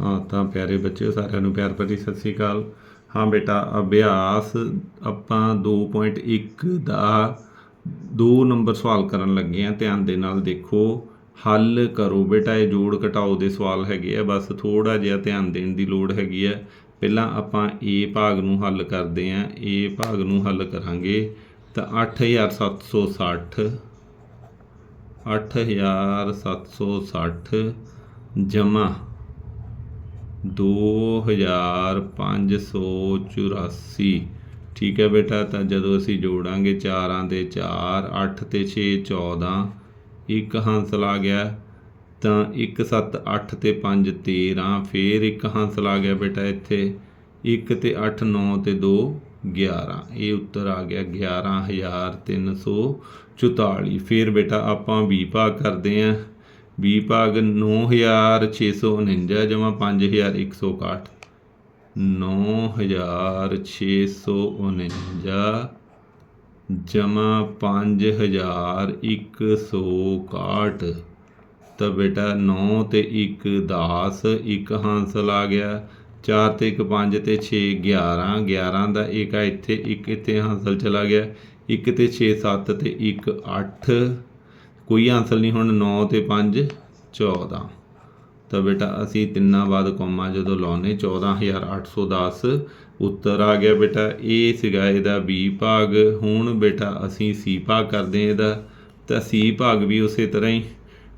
ਹਾਂ, ਤਾਂ ਪਿਆਰੇ ਬੱਚਿਓ, ਸਾਰਿਆਂ ਨੂੰ ਪਿਆਰ ਭਰੀ ਸਤਿ ਸ੍ਰੀ ਅਕਾਲ। ਹਾਂ ਬੇਟਾ, ਅਭਿਆਸ ਆਪਾਂ 2.1 ਦਾ 2 ਨੰਬਰ ਸਵਾਲ ਕਰਨ ਲੱਗੇ ਆ ਧਿਆਨ ਦੇ ਨਾਲ ਦੇਖੋ। ਹੱਲ ਕਰੋ ਬੇਟਾ, ਇਹ ਜੋੜ ਘਟਾਓ ਦੇ ਸਵਾਲ ਹੈਗੇ ਆ। ਬਸ ਥੋੜਾ ਜਿਹਾ ਧਿਆਨ ਦੇਣ ਦੀ ਲੋੜ ਹੈਗੀ ਆ। ਪਹਿਲਾਂ ਆਪਾਂ A ਭਾਗ ਨੂੰ ਹੱਲ ਕਰਦੇ ਆ A ਭਾਗ ਨੂੰ ਹੱਲ ਕਰਾਂਗੇ ਤਾਂ 8760 8760 ਜਮਾ 2584 ਠੀਕ ਹੈ ਬੇਟਾ, ਤਾਂ ਜਦੋਂ ਅਸੀਂ ਜੋੜਾਂਗੇ ਚਾਰਾਂ ਦੇ 4 8 ਤੇ 6 14 ਇੱਕ ਹਾਸਲ ਆ ਗਿਆ, ਤਾਂ 1 7 8 ਤੇ 5 13 ਫੇਰ ਇੱਕ ਹਾਸਲ ਆ ਗਿਆ ਬੇਟਾ ਇੱਥੇ 1 ਤੇ 8 9 ਤੇ 2 11 ਇਹ ਉੱਤਰ ਆ ਗਿਆ 11344 ਫਿਰ ਬੇਟਾ ਆਪਾਂ ਵੀ ਭਾਗ ਕਰਦੇ ਆਂ ਵੀ ਭਾਗ 9649 ਜਮਾ 5161 9649 ਜਮਾ 5161 ਤਾਂ ਬੇਟਾ 9 ਤੇ 1 10 ਇੱਕ ਹਾਂਸਲ ਆ ਗਿਆ 4 ਤੇ 1 5 ਤੇ 6 11 11 ਦਾ ਇੱਕ ਆ ਇੱਥੇ, ਇੱਕ ਇੱਥੇ ਹਾਂਸਲ ਚਲਾ ਗਿਆ 1 ਤੇ 6 7 ਤੇ 1 8 ਕੋਈ ਹਾਸਲ ਨਹੀਂ ਹੁਣ 9 ਤੇ 5 14 ਤਾਂ ਬੇਟਾ ਅਸੀਂ ਤਿੰਨਾਂ ਬਾਅਦ ਕੋਮਾ ਜਦੋਂ ਲਾਉਨੇ 14810 ਉੱਤਰ ਆ ਗਿਆ ਬੇਟਾ ਇਹ ਸੀਗਾ ਇਹਦਾ B ਭਾਗ। ਹੁਣ ਬੇਟਾ ਅਸੀਂ C ਭਾਗ ਕਰਦੇ ਹਾਂ ਇਹਦਾ। ਤਾਂ C ਭਾਗ ਵੀ ਉਸੇ ਤਰ੍ਹਾਂ ਹੀ।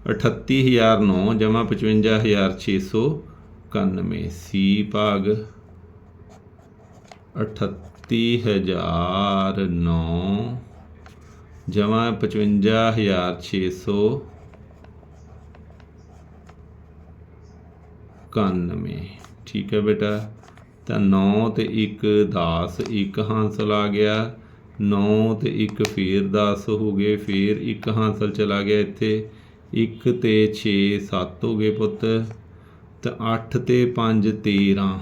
38009 ਜਮਾ 55691 C ਭਾਗ। 38009 ਜਮਾ 55691 ਠੀਕ ਹੈ ਬੇਟਾ। ਤਾਂ 9 ਤੇ 1 10 ਇੱਕ ਹਾਸਲ ਆ ਗਿਆ। 9 ਤੇ 1 ਫੇਰ 10 ਹੋ ਗਏ। ਫੇਰ ਇੱਕ ਹਾਸਲ ਚਲਾ ਗਿਆ ਇੱਥੇ। 1 ਤੇ 6 7 ਹੋ ਗਏ ਪੁੱਤ। ਤਾਂ 8 ਤੇ 5 13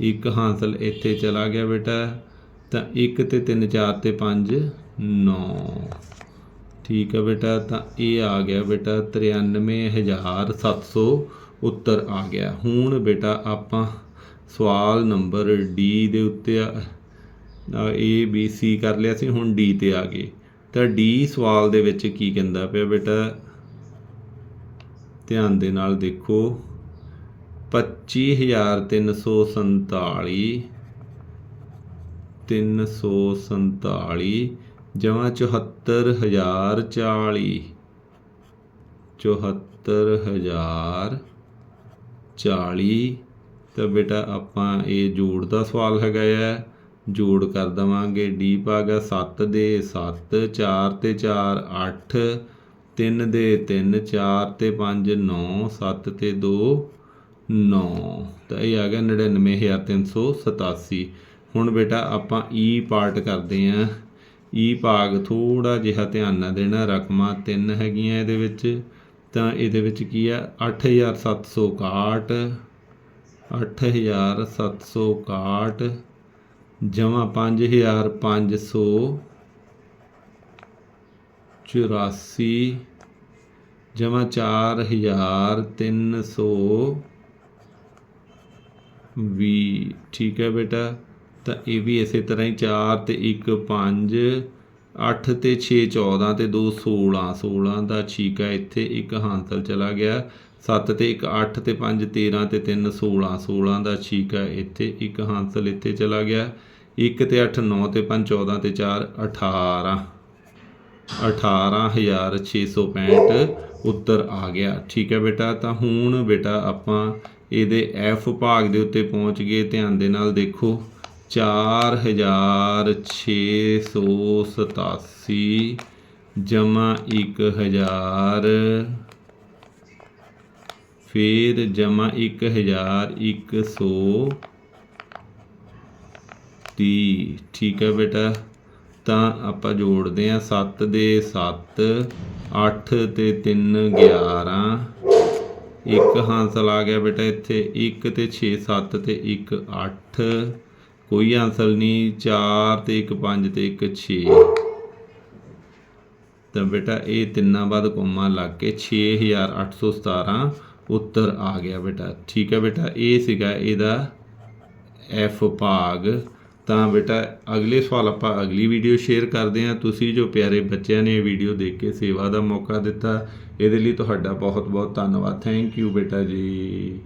ਇੱਕ ਹਾਸਲ ਇੱਥੇ ਚਲਾ ਗਿਆ ਬੇਟਾ। ਤਾਂ 1 ਤੇ 3 4 ਤੇ 5 9 ਠੀਕ ਹੈ ਬੇਟਾ, ਤਾਂ ਇਹ ਆ ਗਿਆ ਬੇਟਾ 93700 ਉੱਤਰ ਆ ਗਿਆ। ਹੁਣ ਬੇਟਾ ਆਪਾਂ ਸਵਾਲ ਨੰਬਰ ਡੀ ਦੇ ਉੱਤੇ ਏ ਬੀ ਸੀ ਕਰ ਲਿਆ ਸੀ, ਹੁਣ ਡੀ ਤੇ ਆ ਗਏ। ਤਾਂ ਡੀ ਸਵਾਲ ਦੇ ਵਿੱਚ ਕੀ ਕਹਿੰਦਾ ਪਿਆ ਬੇਟਾ? ਧਿਆਨ ਦੇ ਨਾਲ ਦੇਖੋ। 25347 347 ਜਮਾ 74040 74040 ਤਾਂ ਬੇਟਾ ਆਪਾਂ ਇਹ ਜੋੜ ਦਾ ਸਵਾਲ ਹੈਗਾ ਆ। ਜੋੜ ਕਰ ਦਵਾਂਗੇ ਡੀ ਭਾਗਾ 7 ਦੇ 7 4 ਤੇ 4 8 3 ਦੇ 3 4 ਤੇ 5 9 7 ਤੇ 2 9 ਤਾਂ ਇਹ ਆ ਗਿਆ 99387 ਹੁਣ ਬੇਟਾ ਆਪਾਂ ਈ ਪਾਰਟ ਕਰਦੇ ਆਂ। ਈ ਭਾਗ ਥੋੜਾ ਜਿਹਾ ਧਿਆਨ ਨਾਲ ਦੇਣਾ ਰਕਮਾਂ ਤਿੰਨ ਹੈਗੀਆਂ ਇਹਦੇ ਵਿੱਚ। ਤਾਂ ਇਹਦੇ ਵਿੱਚ ਕੀ ਆ? 8761 8761 ਜਮਾ 5584 ਜਮਾ 4300 ਵੀ ਠੀਕ ਹੈ ਬੇਟਾ। ਤਾਂ ਇਹ ਵੀ ਇਸੇ ਤਰ੍ਹਾਂ ਹੀ 4 ਤੇ 1 5 8 ਤੇ 6 14 ਤੇ 2 16 16 ਦਾ ਛੀਕਾ ਇੱਥੇ ਇੱਕ ਹਾਂਸਲ ਚਲਾ ਗਿਆ। 7 ਤੇ 1 8 ਤੇ 5 13 ਤੇ 3 16 16 ਦਾ ਛੀਕਾ ਇੱਥੇ ਇੱਕ ਹਾਂਸਲ ਇੱਥੇ ਚਲਾ ਗਿਆ। 1 ਤੇ 8 9 ਤੇ 5 14 ਤੇ 4 18 18665 ਉੱਤਰ ਆ ਗਿਆ। ਠੀਕ ਹੈ ਬੇਟਾ, ਤਾਂ ਹੁਣ ਬੇਟਾ ਆਪਾਂ ਇਹਦੇ F ਭਾਗ ਦੇ ਉੱਤੇ ਪਹੁੰਚ ਗਏ। ਧਿਆਨ ਦੇ ਨਾਲ ਦੇਖੋ। 4687 ਜਮਾ 1000 ਫਿਰ ਜਮਾ 1130 ਠੀਕ ਹੈ ਬੇਟਾ, ਤਾਂ ਆਪਾਂ ਜੋੜਦੇ ਆ 7 ਦੇ 7 8 ਤੇ 3 11 ਇੱਕ ਹਾਸਲ ਆ ਗਿਆ ਬੇਟਾ ਇੱਥੇ 1 ਤੇ 6 7 ਤੇ 1 8 ਕੋਈ ਹਾਸਲ ਨਹੀਂ 4 ਤੇ 1 5 ਤੇ 1 6 ਤਾਂ ਬੇਟਾ, ਇਹ ਤਿੰਨਾਂ ਬਾਅਦ ਕੋਮਾ ਲੱਗ ਕੇ 6817 ਉੱਤਰ ਆ ਗਿਆ ਬੇਟਾ। ਠੀਕ ਹੈ ਬੇਟਾ, ਇਹ ਸੀਗਾ ਇਹਦਾ ਐਫ ਭਾਗ। ਤਾਂ ਬੇਟਾ, ਅਗਲੇ ਸਵਾਲ ਆਪਾਂ ਅਗਲੀ ਵੀਡੀਓ ਸ਼ੇਅਰ ਕਰਦੇ ਹਾਂ। ਤੁਸੀਂ ਜੋ ਪਿਆਰੇ ਬੱਚਿਆਂ ਨੇ ਇਹ ਵੀਡੀਓ ਦੇਖ ਕੇ ਸੇਵਾ ਦਾ ਮੌਕਾ ਦਿੱਤਾ, ਇਹਦੇ ਲਈ ਤੁਹਾਡਾ ਬਹੁਤ ਬਹੁਤ ਧੰਨਵਾਦ। ਥੈਂਕ ਯੂ ਬੇਟਾ ਜੀ।